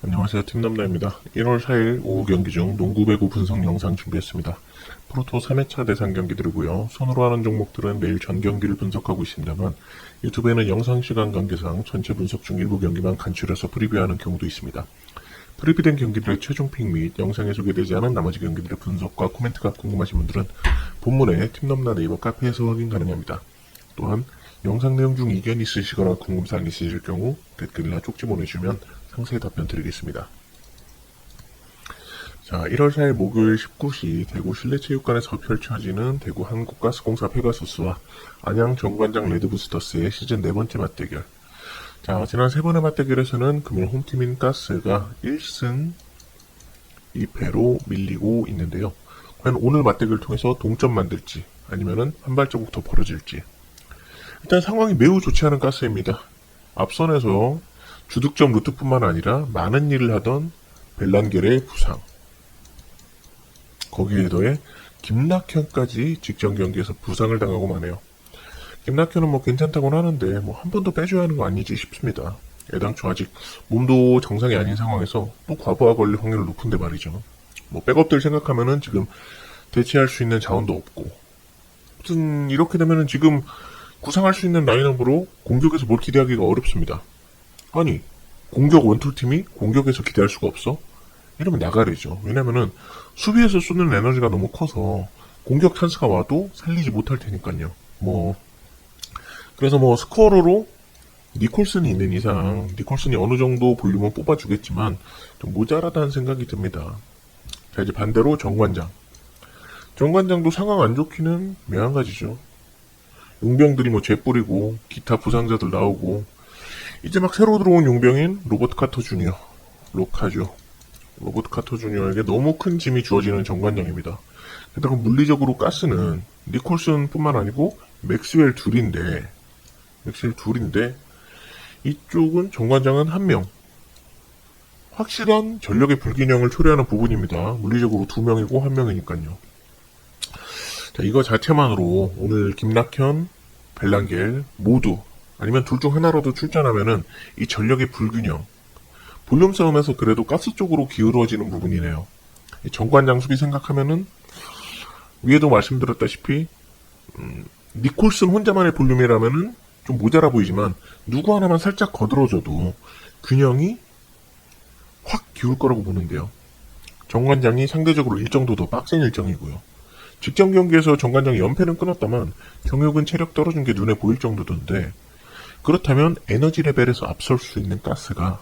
안녕하세요. 팀남다입니다. 1월 4일 오후 경기 중 농구 배구 분석 영상 준비했습니다. 프로토 3회차 대상 경기들이고요. 손으로 하는 종목들은 매일 전 경기를 분석하고 있습니다만 유튜브에는 영상 시간 관계상 전체 분석 중 일부 경기만 간추려서 프리뷰하는 경우도 있습니다. 프리뷰된 경기들의 최종 픽 및 영상에 소개되지 않은 나머지 경기들의 분석과 코멘트가 궁금하신 분들은 본문의 팀넘나 네이버 카페에서 확인 가능합니다. 또한 영상 내용 중 이견 있으시거나 궁금사항 있으실 경우 댓글이나 쪽지 보내주시면 상세히 답변 드리겠습니다. 자, 1월 4일 목요일 19시 대구 실내체육관에서 펼쳐지는 대구 한국가스공사 페가수스와 안양 정관장 레드부스터스의 시즌 네 번째 맞대결. 자, 지난 세 번의 맞대결에서는 금일 홈팀인 가스가 1승 2패로 밀리고 있는데요. 과연 오늘 맞대결을 통해서 동점 만들지 아니면은 한 발자국 더 벌어질지. 일단 상황이 매우 좋지 않은 가스입니다. 앞선에서 주득점 루트뿐만 아니라 많은 일을 하던 벨란겔의 부상. 거기에 더해 김낙현까지 직전 경기에서 부상을 당하고 마네요. 김낙현은 뭐 괜찮다고는 하는데 뭐 한 번 더 빼줘야 하는 거 아니지 싶습니다. 애당초 아직 몸도 정상이 아닌 상황에서 또 과부하 걸릴 확률이 높은데 말이죠. 뭐 백업들 생각하면은 지금 대체할 수 있는 자원도 없고. 아무튼 이렇게 되면은 지금 구상할 수 있는 라인업으로 공격에서 뭘 기대하기가 어렵습니다. 아니 공격 원툴 팀이 공격에서 기대할 수가 없어? 이러면 나가래죠. 왜냐면은 수비에서 쏘는 에너지가 너무 커서 공격 찬스가 와도 살리지 못할 테니까요. 뭐 그래서 뭐 스코어로 니콜슨이 있는 이상 니콜슨이 어느 정도 볼륨은 뽑아주겠지만 좀 모자라다는 생각이 듭니다. 자 이제 반대로 정관장. 정관장도 상황 안 좋기는 매한가지죠. 용병들이 뭐 재뿌리고 기타 부상자들 나오고 이제 막 새로 들어온 용병인 로버트 카터 주니어 로카죠. 로버트 카터 주니어에게 너무 큰 짐이 주어지는 정관장입니다. 게다가 물리적으로 가스는 니콜슨뿐만 아니고 맥스웰 둘인데 맥스웰 둘인데 이쪽은 정관장은 한 명. 확실한 전력의 불균형을 초래하는 부분입니다. 물리적으로 두 명이고 한 명이니까요. 자, 이거 자체만으로 오늘 김낙현, 벨랑겔 모두 아니면 둘 중 하나라도 출전하면은 이 전력의 불균형 볼륨 싸움에서 그래도 가스 쪽으로 기울어지는 부분이네요. 이 정관 장 수비 생각하면은 위에도 말씀드렸다시피 음, 니콜슨 혼자만의 볼륨이라면은 좀 모자라 보이지만 누구 하나만 살짝 거들어줘도 균형이 확 기울 거라고 보는데요. 정관장이 상대적으로 일정도 더 빡센 일정이고요. 직전 경기에서 정관장이 연패는 끊었다만 경육은 체력 떨어진 게 눈에 보일 정도던데 그렇다면 에너지 레벨에서 앞설 수 있는 가스가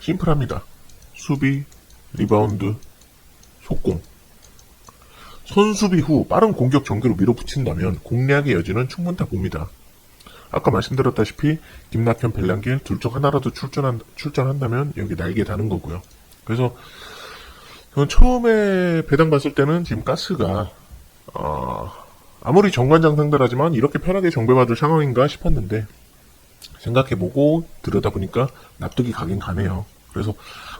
심플합니다. 수비, 리바운드, 속공. 선수비 후 빠른 공격 전개로 밀어붙인다면 공략의 여지는 충분다 봅니다. 아까 말씀드렸다시피 김낙현, 벨랑길 둘 중 하나라도 출전한, 출전한다면 여기 날개 다는 거고요. 그래서 저는 처음에 배당 봤을 때는 지금 가스가 어, 아무리 정관장 상대라지만 이렇게 편하게 정배받을 상황인가 싶었는데 생각해보고 들여다보니까 납득이 가긴 가네요. 그래서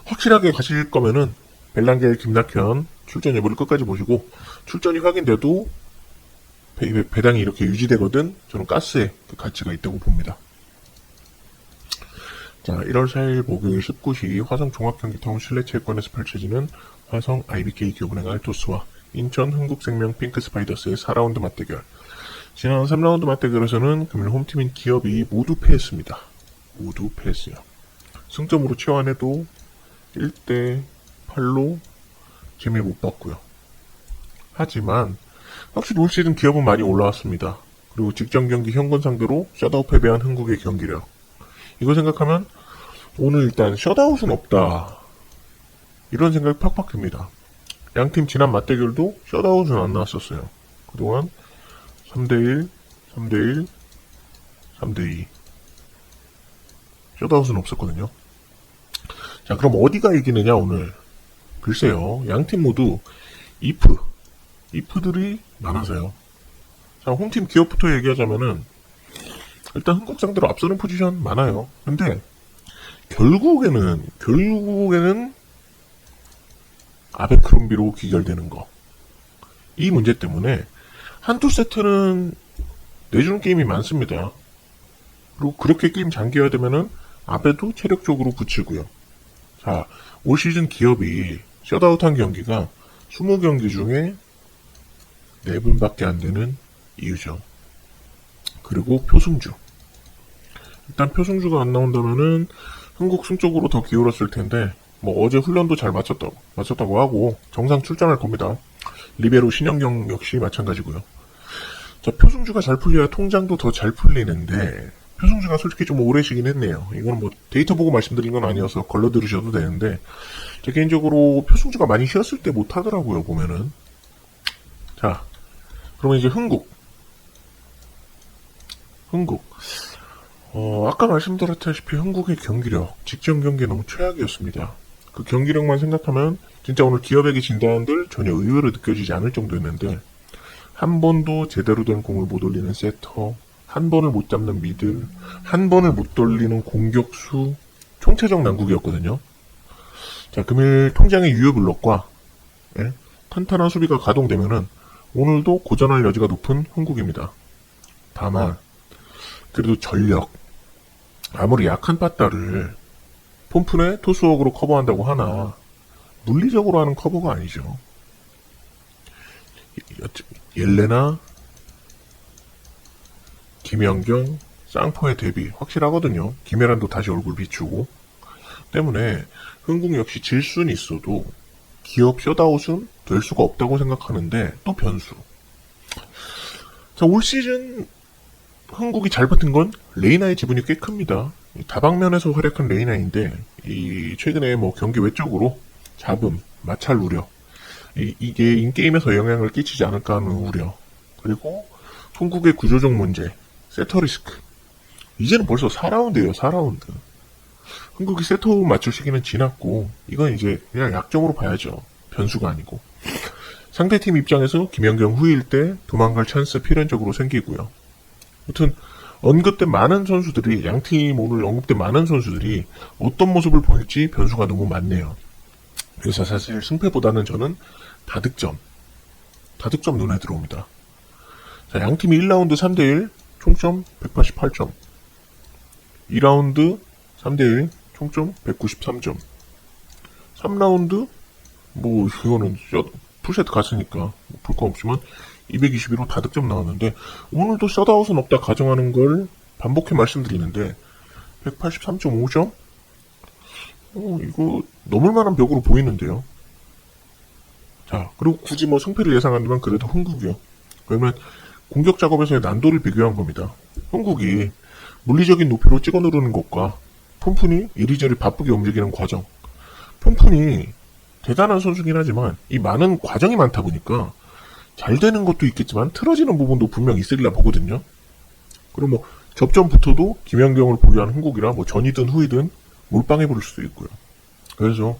확실하게 가실 거면은 벨랑겔, 김낙현 출전 여부를 끝까지 보시고 출전이 확인돼도 배, 배당이 이렇게 유지되거든 저는 가스에 그 가치가 있다고 봅니다. 자, 1월 4일 목요일 19시 화성 종합경기 타운 실내체육관에서 펼쳐지는 화성 IBK 기업은행 알토스와 인천 흥국생명 핑크스파이더스의 4라운드 맞대결. 지난 3라운드 맞대결에서는 금일 홈팀인 기업이 모두 패했습니다. 모두 패했어요. 승점으로 치환해도 1대 8로 재미 못 봤고요. 하지만 확실히 올 시즌 기업은 많이 올라왔습니다. 그리고 직전 경기 현건 상대로 셧아웃 패배한 흥국의 경기력. 이거 생각하면 오늘 일단 셧아웃은 없다. 이런 생각이 팍팍 듭니다. 양팀 지난 맞대결도 셧아웃은 안 나왔었어요. 그동안 3대1, 3대1, 3대2. 셧아웃은 없었거든요. 자, 그럼 어디가 이기느냐, 오늘? 글쎄요, 양 팀 모두 이프, 이프들이 많아서요. 자, 홈팀 기업부터 얘기하자면은, 일단 한국 상대로 앞서는 포지션 많아요. 근데, 결국에는, 결국에는, 아베크롬비로 귀결되는 거. 이 문제 때문에, 한두 세트는 내주는 게임이 많습니다. 그리고 그렇게 게임 장기화 되면은, 아베도 체력적으로 붙이고요. 자, 올 시즌 기업이 셧아웃한 경기가 20경기 중에 4분밖에 안 되는 이유죠. 그리고 표승주. 일단 표승주가 안 나온다면은 흥국 승 쪽으로 더 기울었을 텐데 뭐 어제 훈련도 잘 마쳤다고 마쳤다고 하고 정상 출전할 겁니다. 리베로 신영경 역시 마찬가지고요. 자 표승주가 잘 풀려야 통장도 더 잘 풀리는데 표승주가 솔직히 좀 오래 쉬긴 했네요. 이건 뭐 데이터 보고 말씀드린 건 아니어서 걸러 들으셔도 되는데 제 개인적으로 표승주가 많이 쉬었을 때 못하더라고요 보면은 자 그러면 이제 흥국 흥국 어, 아까 말씀드렸다시피 한국의 경기력, 직전 경기에 너무 최악이었습니다. 그 경기력만 생각하면 진짜 오늘 기업에게 진단들 전혀 의외로 느껴지지 않을 정도였는데 한 번도 제대로 된 공을 못 올리는 세터, 한 번을 못 잡는 미들, 한 번을 못 돌리는 공격수 총체적 난국이었거든요. 자, 금일 통장의 유효 블록과 예, 탄탄한 수비가 가동되면은 오늘도 고전할 여지가 높은 흥국입니다. 다만 그래도 전력 아무리 약한 빠따를 폼푼의 토스웍으로 커버한다고 하나 물리적으로 하는 커버가 아니죠. 옐레나, 김연경, 쌍포의 대비 확실하거든요. 김혜란도 다시 얼굴 비추고 때문에 흥국 역시 질 수는 있어도 기업 셧아웃은 될 수가 없다고 생각하는데 또 변수. 자, 올 시즌 한국이 잘 버틴 건 레이나의 지분이 꽤 큽니다. 다방면에서 활약한 레이나인데 이 최근에 뭐 경기 외적으로 잡음, 마찰 우려 이, 게 인게임에서 영향을 끼치지 않을까 하는 우려 그리고 한국의 구조적 문제 세터 리스크. 이제는 벌써 4라운드예요 4라운드. 한국이 세터 맞출 시기는 지났고 이건 이제 그냥 약점으로 봐야죠. 변수가 아니고. 상대팀 입장에서 김연경 후일 때 도망갈 찬스 필연적으로 생기고요. 아무튼 언급된 많은 선수들이 양팀 오늘 언급된 많은 선수들이 어떤 모습을 보일지 변수가 너무 많네요. 그래서 사실 승패보다는 저는 다득점, 다득점 눈에 들어옵니다. 자, 양팀이 1라운드 3대1 총점 188점, 2라운드 3대1 총점 193점, 3라운드 뭐 이거는 풀세트 갔으니까 볼거 없지만 221호 다득점 나왔는데 오늘도 셧아웃은 없다 가정하는 걸 반복해 말씀드리는데 183.5점? 어, 이거 넘을 만한 벽으로 보이는데요. 자, 그리고 굳이 뭐 승패를 예상한다면 그래도 흥국이요. 그러면 공격 작업에서의 난도를 비교한 겁니다. 흥국이 물리적인 높이로 찍어 누르는 것과 폼푼이 이리저리 바쁘게 움직이는 과정. 폼푼이 대단한 선수긴 하지만 이 많은 과정이 많다 보니까 잘 되는 것도 있겠지만 틀어지는 부분도 분명 있으리라 보거든요. 그럼 뭐 접전부터도 김연경을 보유한 흥국이라 뭐 전이든 후이든 몰빵해 버릴 수도 있고요. 그래서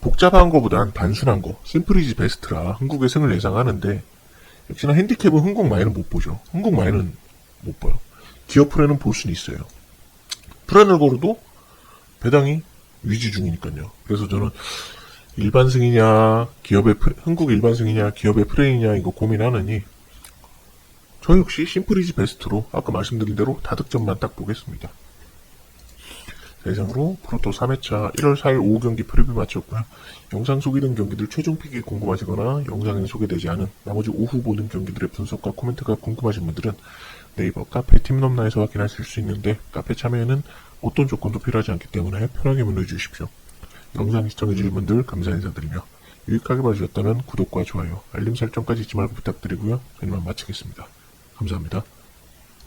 복잡한 거보단 단순한 거, 심플이지 베스트라 흥국의 승을 예상하는데 역시나 핸디캡은 흥국 마이는 못 보죠. 흥국 마이는 못 봐요. 기업 프레는 볼 수는 있어요. 프레를 걸어도 배당이 위지 중이니까요. 그래서 저는 일반 승이냐, 기업의, 프레, 한국 일반 승이냐, 기업의 프레이냐, 이거 고민하느니, 저 역시 심플이지 베스트로, 아까 말씀드린 대로 다득점만 딱 보겠습니다. 자, 이상으로 프로토 3회차 1월 4일 오후 경기 프리뷰 마쳤고요. 영상 소개된 경기들 최종 픽이 궁금하시거나 영상에 소개되지 않은 나머지 오후 모든 경기들의 분석과 코멘트가 궁금하신 분들은 네이버 카페 팀넘나에서 확인하실 수 있는데 카페 참여에는 어떤 조건도 필요하지 않기 때문에 편하게 문의 주십시오. 영상 시청해주신 분들 감사 인사드리며 유익하게 봐주셨다면 구독과 좋아요, 알림 설정까지 잊지 말고 부탁드리고요. 저희만 마치겠습니다. 감사합니다.